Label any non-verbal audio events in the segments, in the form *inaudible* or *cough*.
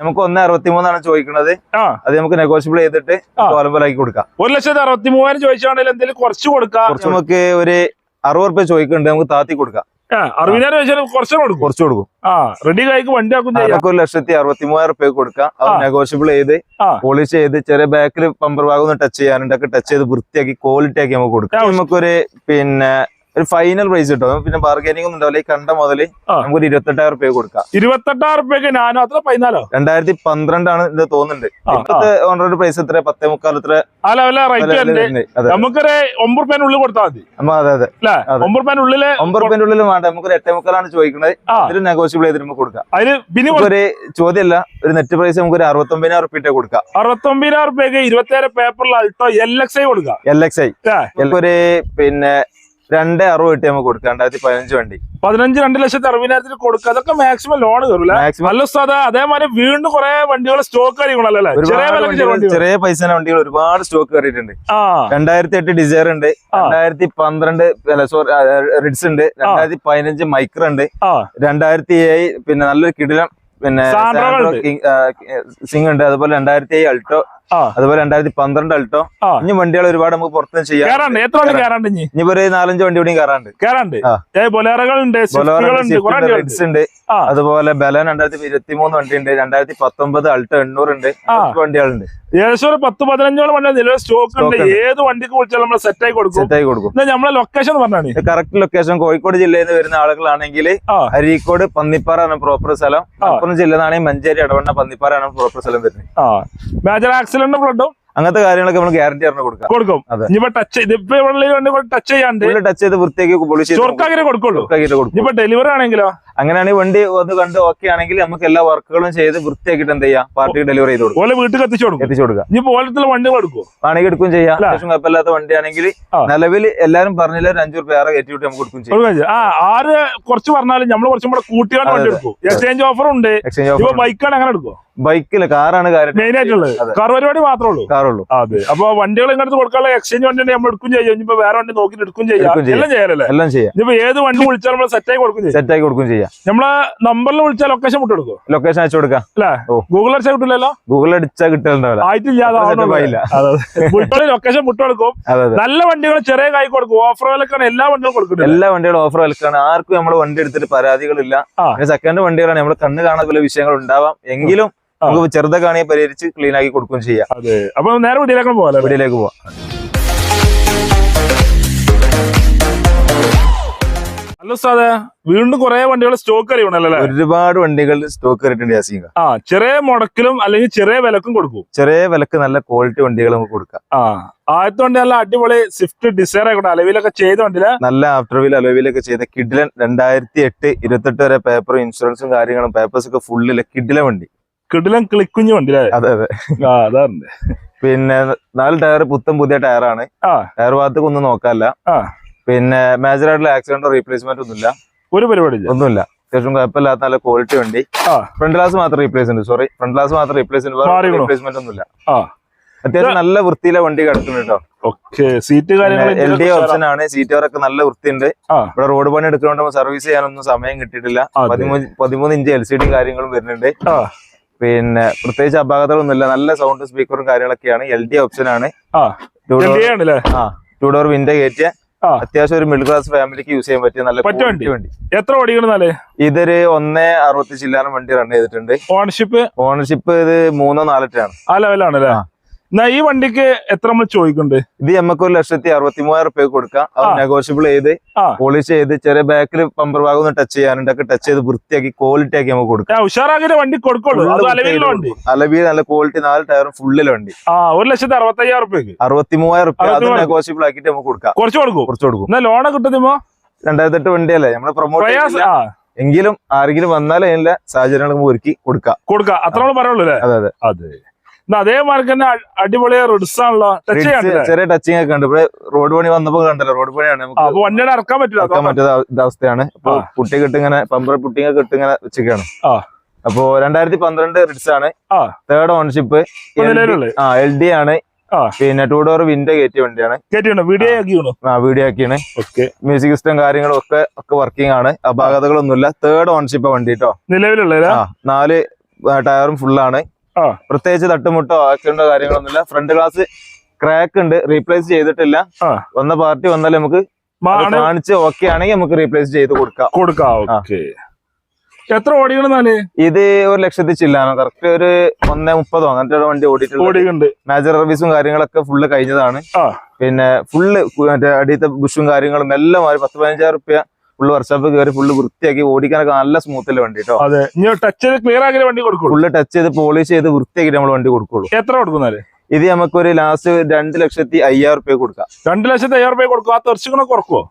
നമുക്ക് ഒന്ന് അറുപത്തി മൂന്നാണ് ചോദിക്കുന്നത് അത് നമുക്ക് നെഗോഷ്യബിൾ ചെയ്തിട്ട് കോലമ്പലാക്കി കൊടുക്കാം. ഒരു ലക്ഷത്തി അറുപത്തി മൂവായിരം ചോദിച്ചാണെങ്കിൽ എന്തെങ്കിലും കുറച്ച് കൊടുക്കാം. കുറച്ച് നമുക്ക് ഒരു അറുപത് റുപ്യ ചോദിക്കുന്നുണ്ട് നമുക്ക് താത്തി കൊടുക്കാം. ആ, അറുപതിനായിരം ചോദിച്ചാൽ കുറച്ച് കൊടുക്കും. കുറച്ച് കൊടുക്കും. ആ റെഡി കായ്ക്ക് വണ്ടി ആക്കും ഒരു ലക്ഷത്തി അറുപത്തി മൂവായിരം റുപ്യ കൊടുക്കാം. അത്. നെഗോഷ്യബിൾ ചെയ്ത് പോളിഷ് ചെയ്ത് ചെറിയ ബാക്കിൽ പമ്പർ ഭാഗം ഒന്ന് ടച്ച് ചെയ്യാനുണ്ട്. ഒക്കെ ടച്ച് ചെയ്ത് വൃത്തിയാക്കി ക്വാളിറ്റി ആക്കി നമുക്ക് കൊടുക്കാം. നമുക്കൊരു പിന്നെ ഒരു ഫൈനൽ പ്രൈസ് കിട്ടും. പിന്നെ ബാർഗൈനിങ് ഒന്നും ഉണ്ടാവില്ല. ഈ കണ്ട മുതൽ നമുക്ക് നമുക്കൊരു ഇരുപത്തെട്ടായിരം റുപ്യ കൊടുക്കാം. ഇരുപത്തെട്ടായിരം റുപ്യക്ക് ഞാനോ അത്ര പതിനാലോ? രണ്ടായിരത്തി പന്ത്രണ്ടാണ് ഇത് തോന്നുന്നുണ്ട്. ഇപ്പോഴത്തെ ഓണറുടെ പ്രൈസ് എത്ര? പത്തേ മുക്കാൽ എത്ര? നമുക്കൊരു ഒമ്പത് റുപ്യന്റെ ഉള്ളിൽ കൊടുത്താൽ മതി. അതെ അതെ. ഒമ്പത് റുപ്യന്റെ ഉള്ളിൽ ഒമ്പത് റുപ്യന്റെ ഉള്ളിൽ വേണ്ട. നമുക്കൊരു എട്ടേ മുക്കാലാണ് ചോദിക്കുന്നത് അതിൽ നെഗോഷ്യബിൾ ചെയ്ത് നമുക്ക് കൊടുക്കാം. അതിന് പിന്നെ ഒരു ചോദ്യമല്ല ഒരു നെറ്റ് പ്രൈസ് നമുക്ക് ഒരു അറുപത്തൊമ്പതിനായിരം റുപ്യ കൊടുക്കാം. അറുപത്തൊമ്പതിനായിരം റുപ്യക്ക് ഇരുപത്തിയേഴ് പേപ്പറിൽ അൾട്ടോ എൽ എക്സ് ഐ കൊടുക്കാം. എൽ എക്സ് ഐ ഒരു പിന്നെ രണ്ട് അറുപത് കിട്ടി നമുക്ക് കൊടുക്കാം രണ്ടായിരത്തി പതിനഞ്ച് വണ്ടി. പതിനഞ്ച് രണ്ട് ലക്ഷത്തി അറുപതിനായിരത്തിന് കൊടുക്കുക അതൊക്കെ മാക്സിമം ലോൺ കയറില്ല നല്ല സ്ഥലം അതേമാതിരി വീണ്ടും കുറെ വണ്ടികൾ സ്റ്റോക്ക് അല്ലേ? ചെറിയ പൈസ വണ്ടികൾ ഒരുപാട് സ്റ്റോക്ക് കയറിയിട്ടുണ്ട് രണ്ടായിരത്തി എട്ട് ഡിസയർ ഉണ്ട്. രണ്ടായിരത്തി പന്ത്രണ്ട് സോറി റിഡ്സ് ഉണ്ട് രണ്ടായിരത്തി പതിനഞ്ച് മൈക്ര ഉണ്ട് രണ്ടായിരത്തി ഏഴ് പിന്നെ നല്ലൊരു കിടിലം പിന്നെ. സിംഗ് ഉണ്ട്. അതുപോലെ രണ്ടായിരത്തി ഏഴ് അൾട്ടോ അതുപോലെ രണ്ടായിരത്തി പന്ത്രണ്ട് അൾട്ടോ. ഇനി വണ്ടികൾ ഒരുപാട് നമുക്ക് പുറത്തുനിന്ന് ചെയ്യാം. എത്ര കേറാണ്ട്. ഇനി? ഒരു നാലഞ്ച് വണ്ടി കൂടി കയറാണ്ട് റിഡ്സ് ഉണ്ട്. അതുപോലെ ബലൻ രണ്ടായിരത്തി ഇരുപത്തി മൂന്ന് വണ്ടി ഉണ്ട് രണ്ടായിരത്തി പത്തൊമ്പത് അൾട്ടോ എണ്ണൂറ് ഉണ്ട്. വണ്ടികളുണ്ട്. ഏകദേശം ഒരു പത്ത് പതിനഞ്ചോളം വണ്ടി നിലവിൽ സ്റ്റോക്ക് ഉണ്ട്. ഏത് വണ്ടിക്ക് വിളിച്ചാലും നമ്മൾ സെറ്റ് ആയി കൊടുക്കും. സെറ്റ് ആയി കൊടുക്കും. നമ്മളെ ലൊക്കേഷൻ പറഞ്ഞാണ്. കറക്റ്റ് ലൊക്കേഷൻ കോഴിക്കോട് ജില്ലയിൽ നിന്ന് വരുന്ന ആളുകളാണെങ്കിൽ അരീക്കോട് പന്നിപ്പാറ ആണ് പ്രോപ്പർ സ്ഥലം. ആ. ജില്ലയിൽ നിന്നാണെങ്കിൽ മഞ്ചേരി ഇടവണ്ണ പന്നിപ്പാറ ആണ് പ്രോപ്പർ സ്ഥലം വരുന്നത്. ആ. മേജർ ആക്സിഡന്റ് ബ്ലഡും അങ്ങനത്തെ കാര്യങ്ങളൊക്കെ നമ്മൾ ഗ്യാരണ്ടി പറഞ്ഞു കൊടുക്കാം. കൊടുക്കും. ഇനിയിപ്പോ ടച്ച് ഇതിപ്പോ ടച്ച് ചെയ്യാണ്ട് ടച്ച് ചെയ്ത് വൃത്തിയാക്കി പൊളിച്ച് കൊടുക്കുള്ളൂ. കൊടുക്കും. ഇനിയിപ്പോ ഡെലിവറി ആണെങ്കിലോ? അങ്ങനെയാണെങ്കിൽ വണ്ടി ഒന്ന് കണ്ട് ഓക്കെ ആണെങ്കിൽ നമുക്ക് എല്ലാ വർക്കുകളും ചെയ്ത് വൃത്തിയാക്കിട്ട് എന്ത് ചെയ്യാം? പാർട്ടിക്ക് ഡെലിവറി ചെയ്ത് കൊടുക്കും. വീട്ടിൽ എത്തിച്ചു കൊടുക്കും. എത്തിച്ചു കൊടുക്കുക. ഇനി ഓലത്തുള്ള വണ്ടികൾ എടുക്കുമോ ആണെങ്കിൽ എടുക്കും ചെയ്യാം. അത്യാവശ്യം കുഴപ്പമില്ലാത്ത വണ്ടിയാണെങ്കിൽ. നിലവിൽ എല്ലാരും പറഞ്ഞില്ല ഒരു അഞ്ചു റുപ്യ ആറ് കയറ്റി വിട്ട് നമുക്ക് കൊടുക്കും ചെയ്യും. കൊടുക്കുകയും ആ ആര് കുറച്ച് പറഞ്ഞാലും നമ്മൾ കുറച്ചും കൂടെ കൂട്ടിയാണ് വണ്ടി എടുക്കും. എക്സ്ചേഞ്ച് ഓഫർ ഉണ്ട്. എക്സ്ചേഞ്ച് ഓഫർ ബൈക്കാണ് അങ്ങനെ എടുക്കും ബൈക്കിൽ കാറാണ് കാര്യം മെയിൻ ആയിട്ടുള്ളത്. കാർ പരിപാടി മാത്രമേ ഉള്ളൂ. കാറുള്ളൂ അതെ. അപ്പൊ വണ്ടികൾ ഇങ്ങനത്തെ കൊടുക്കാനുള്ള എക്സ്ചേഞ്ച് വണ്ടി നമ്മൾ എടുക്കും ചെയ്യും. ഇനിയിപ്പോ വേറെ വണ്ടി നോക്കി എടുക്കും ചെയ്യാം. എല്ലാം ചെയ്യാലല്ലേ എല്ലാം ചെയ്യാം. ഇനിയിപ്പോ ഏത് വണ്ടി വിളിച്ചാൽ നമ്മൾ സെറ്റ് ആയി കൊടുക്കും ചെയ്യും. സെറ്റ് ആയി കൊടുക്കും ചെയ്യാം. നമ്മളെ നമ്പറിൽ വിളിച്ചാൽ ലൊക്കേഷൻ വിട്ട് കൊടുക്കും ലൊക്കേഷൻ അയച്ചു കൊടുക്കാം. അല്ലേ. ഗൂഗിൾ അടിച്ചാൽ കിട്ടില്ലല്ലോ? ഗൂഗിൾ അടിച്ചാൽ കിട്ടുന്നുണ്ടാവില്ല ആയിട്ടില്ല ലൊക്കേഷൻ വിട്ട് കൊടുക്കും. നല്ല വണ്ടികൾ ചെറിയ കൈ കൊടുക്കും. ഓഫർ വിലക്കാണ് എല്ലാ വണ്ടികളും കൊടുക്കുന്നത്. എല്ലാ വണ്ടികളും ഓഫർ വിലക്കാണ് ആർക്കും നമ്മൾ വണ്ടി എടുത്തിട്ട് പരാതികളില്ല. സെക്കൻഡ് വണ്ടികളാണ്. നമ്മൾ കണ്ണ് കാണാത്ത വിഷയങ്ങൾ ഉണ്ടാവാം. എങ്കിലും. നമുക്ക് ചെറുതൊക്കെ കാണിയെ പരിഹരിച്ച് ക്ലീൻ ആക്കി കൊടുക്കുകയും ചെയ്യാം. അപ്പൊ നേരെ വീട്ടിലേക്ക് പോവാലോ വീട്ടിലേക്ക് പോവാം ഹലോ സാറേ. വീണ്ടും കുറെ വണ്ടികൾ സ്റ്റോക്ക് അറിയണല്ലോ ഒരുപാട് വണ്ടികൾ സ്റ്റോക്ക് കയറിയിട്ടുണ്ട് ആ ചെറിയ മുടക്കിലും അല്ലെങ്കിൽ ചെറിയ വിലക്കും കൊടുക്കും. ചെറിയ വിലക്ക് നല്ല ക്വാളിറ്റി വണ്ടികൾ നമുക്ക് കൊടുക്കാം. ആ ആദ്യത്തെ വണ്ടി നല്ല അടിപൊളി സ്വിഫ്റ്റ് ഡിസൈർ ആയിക്കോട്ടെ. അലവിലൊക്കെ ചെയ്ത വണ്ടിയിൽ. നല്ല ആഫ്റ്റർ വീൽ അലവിലൊക്കെ ചെയ്ത കിഡിലൻ രണ്ടായിരത്തി എട്ട് ഇരുപത്തെട്ട് വരെ പേപ്പറും ഇൻഷുറൻസും കാര്യങ്ങളും പേപ്പേഴ്സ് ഒക്കെ ഫുള്ളിൽ കിഡിലെ വണ്ടി. കിടിലം കിളിക്കുഞ്ഞു വണ്ടി അതെ. അതെ ആ അതാണ്. പിന്നെ നാല് ടയർ പുത്തൻ പുതിയ ടയറാണ്. ടയർ ഭാഗത്തേക്ക് ഒന്നും നോക്കാല്ല. പിന്നെ മേജർ ആയിട്ടുള്ള ആക്സിഡന്റോ റീപ്ലേസ്മെന്റ് ഒന്നുമില്ല. ഒരു പരിപാടി ഇല്ല ഒന്നുമില്ല. അത്യാവശ്യം കുഴപ്പമില്ലാത്ത നല്ല ക്വാളിറ്റി വണ്ടി. ഫ്രണ്ട് ഗ്ലാസ് മാത്രം റീപ്ലേസ് ഉണ്ട്. സോറി ഫ്രണ്ട് ഗ്ലാസ് മാത്രം റീപ്ലേസ്? റീപ്ലേസ്മെന്റ് ഒന്നുമില്ല. അത്യാവശ്യം നല്ല വൃത്തിയിലെ വണ്ടി കിടക്കുന്നുണ്ട് സീറ്റ് എൽ ഡി ഓപ്ഷൻ ആണ് സീറ്റോറൊക്കെ നല്ല വൃത്തിയുണ്ട്. ഇവിടെ റോഡ് പണി എടുക്കുന്നതുകൊണ്ട് സർവീസ് ചെയ്യാനൊന്നും സമയം കിട്ടിയിട്ടില്ല. പതിമൂന്ന് പതിമൂന്ന് ഇഞ്ച് എൽ സി ഡി കാര്യങ്ങളും വരുന്നുണ്ട്. പിന്നെ പ്രത്യേകിച്ച് അപാകതകളൊന്നുമില്ല നല്ല സൗണ്ട് സ്പീക്കറും കാര്യങ്ങളൊക്കെയാണ്. എൽ ഡി ഓപ്ഷൻ ആണ്. ആ ടൂ ഡോർ വിൻഡോ കയറ്റിയ അത്യാവശ്യം ഒരു മിഡിൽ ക്ലാസ് ഫാമിലിക്ക് യൂസ് ചെയ്യാൻ പറ്റിയ നല്ല വണ്ടി. വണ്ടി. എത്ര ഓടിക്കണെന്നാലേ ഇതൊരു ഒന്നേ അറുപത്തി ചില്ലാനം വണ്ടി റൺ ചെയ്തിട്ടുണ്ട്. ഓണർഷിപ്പ് ഓണർഷിപ്പ് ഇത് മൂന്നോ നാലറ്റാണ് ആ ലെവലാണല്ലേ. എന്നാ ഈ വണ്ടിക്ക് എത്ര നമ്മൾ ചോദിക്കുന്നുണ്ട് ഇത് നമുക്ക് ഒരു ലക്ഷത്തി അറുപത്തി മൂവായിരം റുപ്യ കൊടുക്കാം. നെഗോഷ്യബിൾ ചെയ്ത് പോളിഷ് ചെയ്ത് ചെറിയ ബാക്കിൽ പമ്പർ ഭാഗം ഒന്ന് ടച്ച് ചെയ്യാനുണ്ട് ഒക്കെ ടച്ച് ചെയ്ത് വൃത്തിയാക്കി ക്വാളിറ്റി ആക്കി നമുക്ക് കൊടുക്കാം. ഉഷാറാക്കിയ വണ്ടി കൊടുക്കുള്ളൂ. അലവി അലബി നല്ല ക്വാളിറ്റി നാല് ടയറും ഫുള്ളിലെ വണ്ടി. ആ ഒരു ലക്ഷത്തി അറുപത്തി അയ്യായിരം റുപ്യക്ക് അറുപത്തി മൂവായിരം റുപ്യ അത് നെഗോഷ്യബിൾ ആക്കിയിട്ട് നമുക്ക് കൊടുക്കാം. കുറച്ച് കൊടുക്കും. കുറച്ച് കൊടുക്കും. എന്നാ ലോണ് കിട്ടുന്നോ രണ്ടായിരത്തി എട്ട് വണ്ടിയല്ലേ? നമ്മൾ പ്രൊമോട്ട് എങ്കിലും ആരെങ്കിലും വന്നാലും അതിനുള്ള സാഹചര്യങ്ങൾ ഒരുക്കി കൊടുക്കാം. കൊടുക്കാം. അത്ര നമ്മൾ പറയുള്ളൂ അതെ അതെ. അതെ. അതേമാതിരി തന്നെ അ- അടിപൊളി റിഡ്സ് ആണല്ലോ ടച്ച് ചെറിയ ടച്ചിങ് ഒക്കെ ഉണ്ട്. ഇവിടെ റോഡ് പണി വന്നപ്പോ കണ്ടല്ലോ റോഡ് പണിയാണ്. നമുക്ക് വണ്ടിയുടെ ഇറക്കാൻ പറ്റില്ല. ഇറക്കാൻ പറ്റുന്ന അവ- അവസ്ഥയാണ്. ഇപ്പൊ. പുട്ടി കിട്ടിങ്ങനെ പമ്പർ പുട്ടിങ്ങൊക്കെ കിട്ടിങ്ങനെ വെച്ചൊക്കെയാണ് ആ. അപ്പോ രണ്ടായിരത്തി പന്ത്രണ്ട് റിഡ്സ് ആണ് തേർഡ് നിലവിലുള്ളത് ആ എൽ ഡി ആണ്. പിന്നെ ടൂ ഡോർ വിൻഡോ കയറ്റിയ വണ്ടിയാണ്. ആ. വീഡിയോ ആക്കിയാണ്. ഓക്കെ. മ്യൂസിക് സിസ്റ്റം കാര്യങ്ങളും ഒക്കെ ഒക്കെ വർക്കിംഗ് ആണ്. അപാകതകളൊന്നുമില്ല. തേർഡ് ഓൺഷിപ്പ് വണ്ടി കേട്ടോ നിലവിലുള്ള നാല് ടയറും ഫുള്ളാണ്. പ്രത്യേകിച്ച് തട്ടുമുട്ടോ ആക്സിഡന്റോ കാര്യങ്ങളൊന്നുമില്ല. ഫ്രണ്ട് ഗ്ലാസ് ക്രാക്ക് ഉണ്ട്. റീപ്ലേസ് ചെയ്തിട്ടില്ല. വന്ന പാർട്ടി വന്നാൽ നമുക്ക് കാണിച്ച് ഓക്കെ ആണെങ്കിൽ നമുക്ക് റീപ്ലേസ് ചെയ്ത് കൊടുക്കാം. കൊടുക്കാം. എത്ര ഓടിയാൽ ഇത് ഒരു ലക്ഷത്തി ചില്ലാണ് കറക്റ്റ് ഒരു ഒന്നേ മുപ്പതോ. അങ്ങനത്തെ ഒരു വണ്ടി ഓടിയിട്ടുണ്ട്. മേജർ സർവീസും കാര്യങ്ങളൊക്കെ ഫുള്ള് കഴിഞ്ഞതാണ്. പിന്നെ ഫുള്ള് മറ്റേ അടിയത്തെ ബുഷും കാര്യങ്ങളും എല്ലാം ഒരു പത്ത് പതിനഞ്ചായിരം റുപ്യ ഫുള്ള് വർക്ക്ഷോപ്പ് കയറി ഫുള്ള് വൃത്തിയാക്കി ഓടിക്കാനൊക്കെ നല്ല സ്മൂത്തിൽ വണ്ടി കേട്ടോ അതെ. ടച്ച് ചെയ്ത് ക്ലിയർ ആക്കി വണ്ടി കൊടുക്കും ഫുള്ള് ടച്ച് ചെയ്ത് പോളിഷ് ചെയ്ത് വൃത്തിയാക്കി നമ്മൾ വണ്ടി കൊടുക്കുള്ളൂ. എത്ര കൊടുക്കുന്നാൽ ഇത് നമുക്കൊരു ലാസ്റ്റ് രണ്ട് ലക്ഷത്തി അയ്യായിരം റുപ്യ കൊടുക്കാം. രണ്ട് ലക്ഷത്തി അയ്യായിരം റുപ്യ കൊടുക്കും ആ തെറിച്ചുകൂടെ കുറക്കുവോ?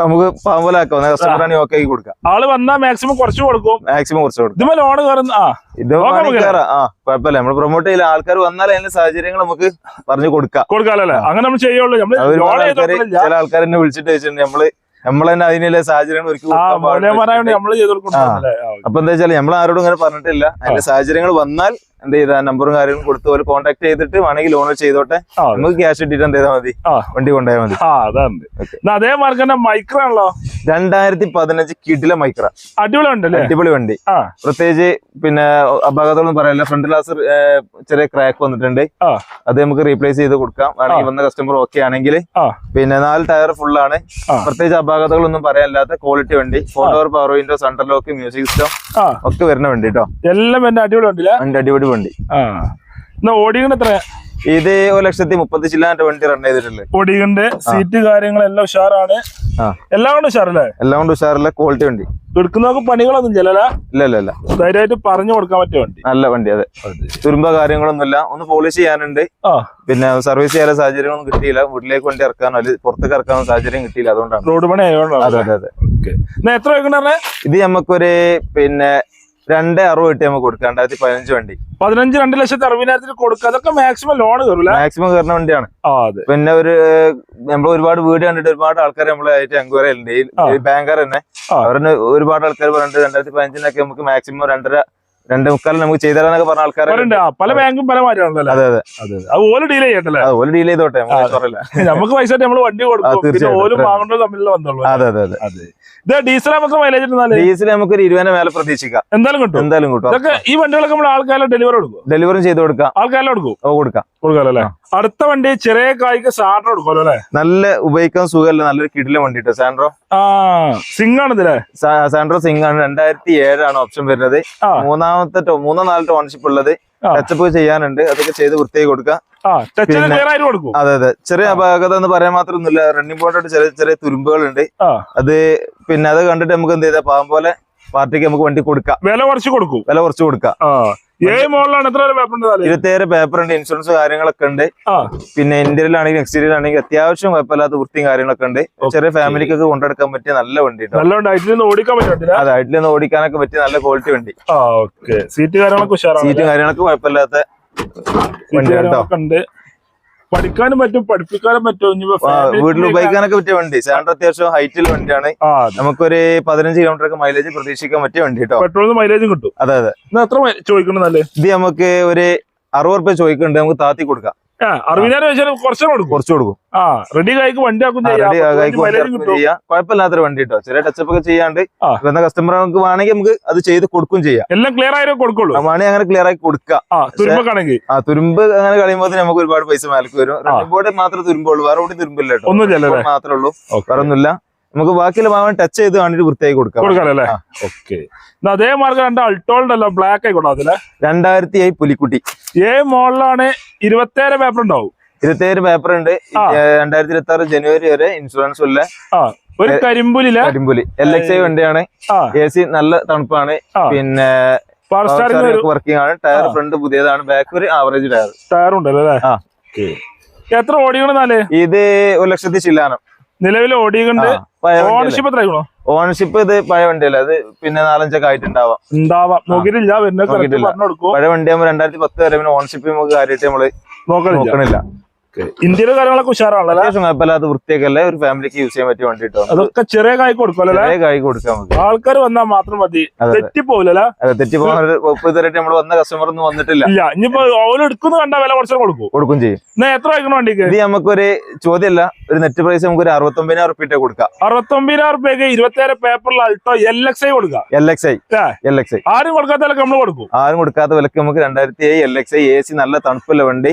നമുക്ക് പാമ്പലാക്കാം കസ്റ്റമറാണ് ഓക്കെ ആക്കി കൊടുക്കാം. ആൾ വന്നാ മാക്സിമം കുറച്ച് കൊടുക്കും. മാക്സിമം കുറച്ച് കൊടുക്കും. ഇതുപോലെ ലോണ് കയറുന്ന ആ ഇത് ആ കുഴപ്പമില്ല. നമ്മൾ പ്രൊമോട്ട് ചെയ്യില്ല. ആൾക്കാർ വന്നാൽ അതിന്റെ സാഹചര്യങ്ങൾ നമുക്ക് പറഞ്ഞു കൊടുക്കാം. കൊടുക്കാല്ലേ അങ്ങനെ നമ്മൾ ചെയ്യുള്ളൂ. ലോൺ ചില ആൾക്കാർ എന്നെ വിളിച്ചിട്ട് ചോദിച്ചിട്ടുണ്ട്. നമ്മൾ നമ്മൾ തന്നെ അതിനുള്ള സാഹചര്യങ്ങൾ ഒരുക്കി ആ കൊടുക്കാൻ പാടില്ല മൂല്യന്മാരായോണ്ട് നമ്മൾ ചെയ്ത് കൊടുക്കണ്ടല്ലേ അപ്പൊ എന്താ വെച്ചാൽ നമ്മൾ ആരോടും ഇങ്ങനെ പറഞ്ഞിട്ടില്ല. അതിന്റെ സാഹചര്യങ്ങൾ വന്നാൽ എന്ത് ചെയ്താ? നമ്പറും കാര്യങ്ങളും കൊടുത്ത് പോലെ കോൺടാക്ട് ചെയ്തിട്ട് വേണമെങ്കിൽ ലോൺ ചെയ്തോട്ടെ. നമുക്ക് ക്യാഷ് ഇട്ടിട്ട് എന്ത് ചെയ്താൽ മതി. വണ്ടി കൊണ്ടുപോയാൽ മതി. അതേ മാർക്ക് തന്നെ മൈക്രാണല്ലോ രണ്ടായിരത്തി പതിനഞ്ച് കിഡിലെ മൈക്ര അടിപൊളി ഉണ്ടല്ലേ അടിപൊളി വണ്ടി. പ്രത്യേകിച്ച് പിന്നെ അപകടങ്ങളൊന്നും പറയില്ല ഫ്രണ്ട് ഗ്ലാസ് ചെറിയ ക്രാക്ക് വന്നിട്ടുണ്ട്. അത് നമുക്ക് റീപ്ലേസ് ചെയ്ത് കൊടുക്കാം. വേണമെങ്കിൽ വന്ന കസ്റ്റമർ ഓക്കെ ആണെങ്കിൽ. പിന്നെ നാല് ടയർ ഫുൾ ആണ്. ആ. പ്രത്യേകിച്ച് അപകടങ്ങളൊന്നും പറയാനില്ലാത്ത ക്വാളിറ്റി വണ്ടി. Door power window central lock music system ഒക്കെ വരുന്ന വണ്ടി കേട്ടോ എല്ലാം എന്റെ അടിപൊളി ഉണ്ടല്ലേ വണ്ടി അടിപൊളി വണ്ടി. ആ. എന്നാ ഓടിക്കണ്ട എത്ര ഇത് ഒരു ലക്ഷത്തി മുപ്പത്തി ചില്ലാന്റെ വണ്ടി റൺ ചെയ്തിട്ടുണ്ട്. പൊടിയുണ്ട് സീറ്റ് കാര്യങ്ങളെല്ലാം ഉഷാറാണ്. എല്ലാം കൊണ്ട് ഉഷാറല്ലേ? എല്ലാം കൊണ്ട് ഉഷാറല്ലേ ക്വാളിറ്റി വണ്ടി. എടുക്കുന്നവർക്ക് പണികളൊന്നും ഇല്ലല്ലോ ഇല്ല ഇല്ല ഇല്ല. ധൈര്യമായിട്ട് പറഞ്ഞു കൊടുക്കാൻ പറ്റിയ വണ്ടി. നല്ല വണ്ടി അതെ. തുരുമ്പ കാര്യങ്ങളൊന്നും ഇല്ല ഒന്ന് പോളിഷ് ചെയ്യാനുണ്ട്. പിന്നെ സർവീസ് ചെയ്യാൻ സാഹചര്യങ്ങളൊന്നും കിട്ടിയില്ല. വീട്ടിലേക്ക് വണ്ടി ഇറക്കാനോ അല്ലെങ്കിൽ പുറത്തേക്ക് ഇറക്കാനോ സാഹചര്യം കിട്ടിയില്ല. അതുകൊണ്ടാണ്. റോഡ് പണി ആയതുകൊണ്ടാണ് അതെ അതെ അതെ. എത്ര വെക്കണേ ഇത് നമുക്കൊരു പിന്നെ രണ്ട് അറുപത് കിട്ടി നമുക്ക് കൊടുക്കാം. രണ്ടായിരത്തി പതിനഞ്ച് വണ്ടി. പതിനഞ്ച് രണ്ട് ലക്ഷത്തി അറുപതിനായിരത്തിൽ കൊടുക്കുക. അതൊക്കെ മാക്സിമം ലോൺ കയറില്ല മാക്സിമം കയറുന്ന വണ്ടിയാണ്. പിന്നെ ഒരു നമ്മൾ ഒരുപാട് വീട് കണ്ടിട്ട് ഒരുപാട് ആൾക്കാർ നമ്മളെ ആയിട്ട് എൻക്വയറി ഉണ്ട് ബാങ്കർ തന്നെ. അവരുടെ ഒരുപാട് ആൾക്കാർ പറഞ്ഞിട്ട് രണ്ടായിരത്തി പതിനഞ്ചിനൊക്കെ നമുക്ക് മാക്സിമം രണ്ടര രണ്ട് മുക്കാൽ നമുക്ക് ചെയ്തരാന്നൊക്കെ പറഞ്ഞ ആൾക്കാരുണ്ട് പല ബാങ്കും പല മാറ്റമാണല്ലോ അതെ അതെ. അതെ ഓൽ ഡീൽ ചെയ്യട്ടല്ലേ അത് ഓൽ ഡീൽ ചെയ്തോട്ടെ. നമുക്ക് പൈസ നമ്മൾ വണ്ടി കൊടുക്കും. ഓലും വാങ്ങേണ്ടത് തമ്മിലുള്ള വന്നോളൂ അതെ അതെ അതെ. അതെ. ഇത് ഡീസൽ മൈലേജ് ഡീസൽ നമുക്ക് ഒരു ഇരുപതിനെ മേലെ പ്രതീക്ഷിക്കാം. എന്തായാലും കിട്ടും. എന്തായാലും കിട്ടും. ഇതൊക്കെ ഈ വണ്ടികളൊക്കെ നമ്മൾ ആൾക്കാരെ ഡെലിവറി കൊടുക്കും ഡെലിവറി ചെയ്ത് കൊടുക്കാം. ആൾക്കാരെ കൊടുക്കും ഓ കൊടുക്കാം. കൊടുക്കാലോ അല്ലേ? അടുത്ത വണ്ടി ചെറിയ കായ്ക്ക് സാറിന് കൊടുക്കുമല്ലോ അല്ലേ? നല്ല ഉപയോഗിക്കാൻ സുഖമല്ല. നല്ലൊരു കിടില വണ്ടി കേട്ടോ സാൻഡ്രോ? സിംഗ് ആണ് ഇതിലെ സാൻഡ്രോ സിംഗ് ആണ് രണ്ടായിരത്തി ഏഴാണ് ഓപ്ഷൻ വരുന്നത്. മൂന്നാമത്തെ മൂന്നോ നാലോ ഓണർഷിപ്പ് ഉള്ളത്. ടച്ചപ്പ് ചെയ്യാനുണ്ട്. അതൊക്കെ ചെയ്ത് വൃത്തിയായി കൊടുക്കാം. അതെ അതെ. ചെറിയ അപകടം എന്ന് പറയാൻ മാത്രമൊന്നുമില്ല. റണ്ണിംഗ് ബോർഡായിട്ട് ചെറിയ ചെറിയ തുരുമ്പുകളുണ്ട്. അത് പിന്നെ അത് കണ്ടിട്ട് നമുക്ക് എന്ത് ചെയ്താൽ പാവം പോലെ പാർട്ടിക്ക് നമുക്ക് വണ്ടി കൊടുക്കാം. വില കുറച്ച് കൊടുക്കും. വില കുറച്ച് കൊടുക്കാം. ഇരുപത്തിയേഴ് പേപ്പർ ഉണ്ട് ഇൻഷുറൻസ് കാര്യങ്ങളൊക്കെ ഉണ്ട്. പിന്നെ ഇന്ത്യയിൽ ആണെങ്കിലും എക്സ്റ്റീരിയർ ആണെങ്കിലും അത്യാവശ്യം കുഴപ്പമില്ലാത്ത വൃത്തിയും കാര്യങ്ങളൊക്കെ ഉണ്ട് ചെറിയ ഫാമിലിക്കൊക്കെ കൊണ്ടെടുക്കാൻ പറ്റിയ നല്ല വണ്ടി. അതെ ഹൈറ്റിൽ നിന്ന് ഓടിക്കാനൊക്കെ പറ്റിയ നല്ല ക്വാളിറ്റി വണ്ടി. സീറ്റ് കാര്യങ്ങളൊക്കെ സീറ്റും കാര്യങ്ങളൊക്കെ കുഴപ്പമില്ലാത്ത വണ്ടി കേട്ടോ പഠിക്കാനും പറ്റും പഠിപ്പിക്കാനും പറ്റും. വീട്ടിൽ ഉപയോഗിക്കാനൊക്കെ പറ്റിയ വണ്ടി. സാൻഡ്രോ അത്യാവശ്യം ഹൈറ്റിൽ വണ്ടിയാണ്. നമുക്കൊരു പതിനഞ്ച് കിലോമീറ്റർ ഒക്കെ മൈലേജ് പ്രതീക്ഷിക്കാൻ പറ്റിയ വണ്ടി കേട്ടോ. പെട്രോളിന് മൈലേജും കിട്ടും. അതെ അതെ. എത്ര ചോദിക്കണം നല്ലേ? ഇത് നമുക്ക് ഒരു അറുപത് റുപ്യ ചോദിക്കുന്നുണ്ട്. നമുക്ക് താത്തി കൊടുക്കാം. അറുപതിനായിരം വെച്ചാൽ കുറച്ചു കൊടുക്കും. കുറച്ച് കൊടുക്കും. ആ റെഡി കായ്ക്ക് വണ്ടി ആക്കും കുഴപ്പമില്ലാത്തൊരു വണ്ടി കേട്ടോ ചെറിയ ടച്ചപ്പ് ഒക്കെ ചെയ്യാണ്ട്. വന്ന കസ്റ്റമർ നമുക്ക് വേണമെങ്കിൽ നമുക്ക് അത് ചെയ്ത് കൊടുക്കും ചെയ്യാം. എല്ലാം ക്ലിയർ ആയാലും കൊടുക്കുള്ളൂ. വേണമെങ്കിൽ അങ്ങനെ ക്ലിയർ ആയി കൊടുക്കാം. ആ തുരുമ്പക്കാണെങ്കിൽ ആ തുരുമ്പ് അങ്ങനെ കളയുമ്പോൾ നമുക്ക് ഒരുപാട് പൈസ മേലേക്ക് വരും. റണ്ണിംഗ് ബോർഡ് മാത്രമേ തുരുമ്പുള്ളൂ. വേറെ ഇവിടെ തുരുമ്പില്ല കേട്ടോ. ഒന്നും മാത്രമേ ഉള്ളൂ. വേറെ ഒന്നുമില്ല നമുക്ക് ബാക്കിയുള്ള ഭാഗം ടച്ച് ചെയ്ത് കാണിട്ട് വൃത്തിയായി കൊടുക്കാം. കൊടുക്കാനല്ലേ ആ. ഓക്കെ അതേ മാർഗം രണ്ട് അൾട്ടോളുണ്ടല്ലോ ബ്ലാക്ക് ആയിക്കോട്ടെ അതിലെ രണ്ടായിരത്തി ഏഴ് പുലിക്കുട്ടി. ഏ മോളിലാണ് ഇരുപത്തേഴ് പേപ്പർ ഉണ്ടാവും. ഇരുപത്തേഴ് പേപ്പർ ഉണ്ട്. രണ്ടായിരത്തി ഇരുപത്തി ആറ് ജനുവരി വരെ ഇൻഷുറൻസ് ഉള്ള ഒരു കരിമ്പുലി കരിമ്പുലി. എൽ എക്സ് ഐ വണ്ടിയാണ്. എ സി നല്ല തണുപ്പാണ്. പിന്നെ വർക്കിംഗ് ആണ്. ടയർ ഫ്രണ്ട് പുതിയതാണ്. ബാക്ക് ഒരു ആവറേജ് ടയർ ടയർ ഉണ്ടല്ലോ അല്ലേ. എത്ര ഓടിക്കണെന്നാൽ ഇത് ഒരു ലക്ഷത്തി ചില്ലാനം. നിലവിൽ ഓടിയുണ്ട് ഓണർഷിപ്പ് എത്ര ആയിക്കണോ? ഓണർഷിപ്പ് ഇത് പഴയ വണ്ടിയല്ല? അത് പിന്നെ നാലഞ്ചൊക്കെ ആയിട്ടുണ്ടാവാം. ഉണ്ടാവാം. നോക്കിയിട്ടില്ല പഴയ വണ്ടിയാകുമ്പോൾ രണ്ടായിരത്തി പത്ത് വരെ പിന്നെ ഓണർഷിപ്പ് നമുക്ക് കാര്യമായിട്ട് നമ്മൾ നോക്കണില്ല. ഇന്ത്യയിലെ കാര്യങ്ങളൊക്കെ ഉഷാറാണല്ലോ അത്യാവശ്യം കുഴപ്പമില്ലാത്ത വൃത്തിയൊക്കെ ഒരു ഫാമിലിക്ക് യൂസ് ചെയ്യാൻ പറ്റിയ വണ്ടി കേട്ടോ അതൊക്കെ ചെറിയ കായ് കൊടുക്കുമല്ലോ ചെറിയ കായ് കൊടുക്കാൻ നമുക്ക്. ആൾക്കാർ വന്നാൽ മാത്രം മതി. തെറ്റിപ്പോവില്ലല്ലേ അതെ. തെറ്റിപ്പോകാൻ ഇതുവരെയായിട്ട് നമ്മൾ വന്ന കസ്റ്റമർ ഒന്നും വന്നിട്ടില്ല. ഇല്ല ഇനിയിപ്പോ ഓൽ എടുക്കുന്ന കണ്ട വില കുറച്ച് കൊടുക്കും. കൊടുക്കും ചെയ്യും. എത്ര വയ്ക്കണം വണ്ടിക്ക്? ഇത് നമുക്കൊരു ചോദ്യമല്ല ഒരു നെറ്റ് പ്രൈസ് നമുക്ക് ഒരു അറുപത്തൊമ്പതിനായിരം റുപ്യ കൊടുക്കാം. അറുപത്തൊമ്പതിനായിരം റുപ്യക്ക് ഇരുപത്തേഴ് പേപ്പറിൽ അൾട്ടോ എൽ എക്സ് ഐ കൊടുക്കാം. L X I L X I ആരും കൊടുക്കാത്ത വിലക്ക് നമ്മൾ കൊടുക്കും. ആരും കൊടുക്കാത്ത വിലക്ക് നമുക്ക് രണ്ടായിരത്തി ഏഴ് L X I A C നല്ല തണുപ്പുള്ള വണ്ടി.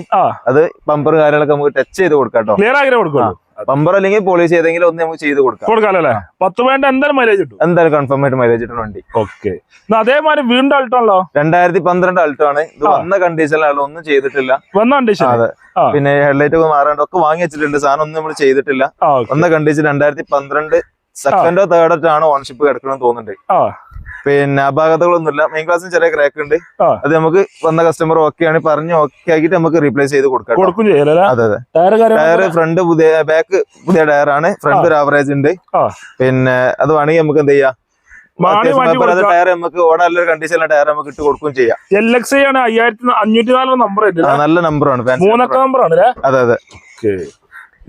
അത് പമ്പർ കാര്യങ്ങളൊക്കെ നമുക്ക് ടച്ച് ചെയ്ത് കൊടുക്കാം കേട്ടോ ക്ലിയർ ആക്കി കൊടുക്കാം പമ്പർ അല്ലെങ്കിൽ പോളിഷ് ഏതെങ്കിലും ഒന്ന് നമുക്ക് ചെയ്ത് കൊടുക്കാം. കൊടുക്കാലോ അല്ലേ? പത്ത് വേണ്ട എന്തായാലും മൈലേജ് കിട്ടും. എന്തായാലും കൺഫേം ആയിട്ട് മൈലേജ് ഇട്ടുള്ള വണ്ടി. ഓക്കെ അതേമാതിരി വീണ്ടും അൾട്ടോ രണ്ടായിരത്തി പന്ത്രണ്ട് അൾട്ടോ ആണ്. ഇത്. വന്ന കണ്ടീഷനിലാണ് ഒന്നും ചെയ്തിട്ടില്ല. വന്ന കണ്ടീഷൻ അതെ. പിന്നെ ഹെഡ്ലൈറ്റ് ഒക്കെ മാറാണ്ട് ഒക്കെ വാങ്ങി വെച്ചിട്ടുണ്ട്. സാധനം ഒന്നും നമ്മൾ ചെയ്തിട്ടില്ല. വന്ന കണ്ടീഷൻ രണ്ടായിരത്തി പന്ത്രണ്ട് സെക്കൻഡോ തേർഡോ ആണ് ഓൺഷിപ്പ് കിടക്കണമെന്ന് തോന്നുന്നുണ്ട്. പിന്നെ അപാകതകളൊന്നുമില്ല മെയിൻ ക്ലാസ്സിന് ചെറിയ ക്രാക്ക് ഉണ്ട്. അത് നമുക്ക് വന്ന കസ്റ്റമർ ഓക്കെ ആണ്. പറഞ്ഞ് ഓക്കെ ആക്കിയിട്ട് നമുക്ക് റീപ്ലേസ് ചെയ്ത് കൊടുക്കാം അതെ അതെ. ടയർ ഫ്രണ്ട് പുതിയ ബാക്ക് പുതിയ ടയർ ആണ്. ഫ്രണ്ട് ഒരു ആവറേജ് ഉണ്ട്. പിന്നെ അത് വേണമെങ്കിൽ നമുക്ക് എന്ത് ചെയ്യാം? ടയർ നമുക്ക് ഓടാനുള്ള കണ്ടീഷനിലെ ടയർ നമുക്ക് ഇട്ട് കൊടുക്കുകയും ചെയ്യാം. എൽ എക്സ് ആണ് അയ്യായിരത്തി അഞ്ഞൂറ്റി നാല് നമ്പർ ഉണ്ട് നല്ല നമ്പറാണ് മൂന്നക്ക നമ്പറാണ് അതെ അതെ.